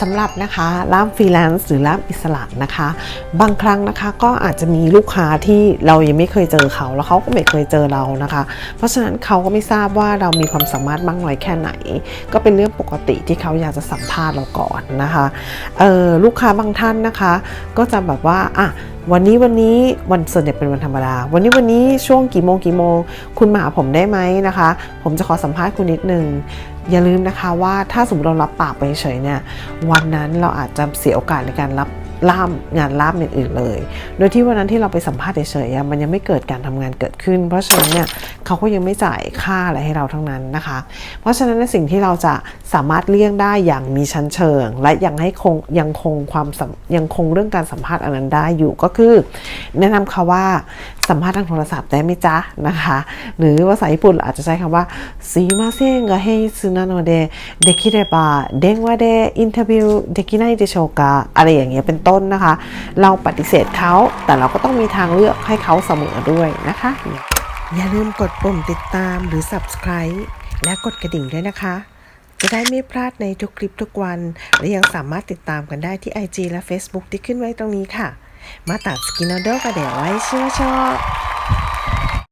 สำหรับนะคะล่ามฟรีแลนซ์หรือล่ามอิสระนะคะ บางครั้งนะคะก็อาจจะมีลูกค้าที่เรายังไม่เคยเจอเขาแล้วเขาก็ไม่เคยเจอเรานะคะ เพราะฉะนั้นเขาก็ไม่ทราบว่าเรามีความสามารถมากน้อยแค่ไหน ก็เป็นเรื่องปกติที่เขาอยากจะสัมภาษณ์เราก่อนนะคะเออลูกค้าบางท่านนะคะ ก็จะแบบว่าอะ วันนี้วันนี้วันส่วนใหญ่เป็นวันธรรมดา วันนี้วันนี้ช่วงกี่โมงกี่โมง คุณมาหาผมได้ไหมนะคะ ผมจะขอสัมภาษณ์คุณนิดนึงอย่าลืมนะคะว่าถ้าสมมติเรารับปากไปเฉยเนี่ยวันนั้นเราอาจจะเสียโอกาสในการรับล่ามงานล่ามอย่างอื่นเลย โดยที่วันนั้นที่เราไปสัมภาษณ์เฉยๆมันยังไม่เกิดการทำงานเกิดขึ้น เพราะฉะนั้นเนี่ย เขาก็ยังไม่จ่ายค่าอะไรให้เราทั้งนั้นนะคะ เพราะฉะนั้นสิ่งที่เราจะสามารถเลี่ยงได้อย่างมีชั้นเชิง และยังให้คงยังคงความยังคงเรื่องการสัมภาษณ์อันนั้นได้อยู่ก็คือ แนะนำเขาว่าสัมภาษณ์ทางโทรศัพท์ได้ไหมจ๊ะนะคะ หรือภาษาญี่ปุ่นอาจจะใช้คำว่าซีมาเซงก็เฮซึนาโนเดเดคิเรบะเดงวาเดอินเทอร์วิวเดกิไนเดโชกะอะไรอย่างเงี้ยเป็นต้นนะคะ เราปฏิเสธเขาแต่เราก็ต้องมีทางเลือกให้เขาเสมอด้วยนะคะ อย่าลืมกดปุ่มติดตามหรือ subscribe และกดกระดิ่งด้วยนะคะ จะได้ไม่พลาดในทุกคลิปทุกวัน และยังสามารถติดตามกันได้ที่ IG และ Facebook ที่ขึ้นไว้ตรงนี้ค่ะ มาตัดสกินโดกระเดี๋ยวไว้เชื่อชอบ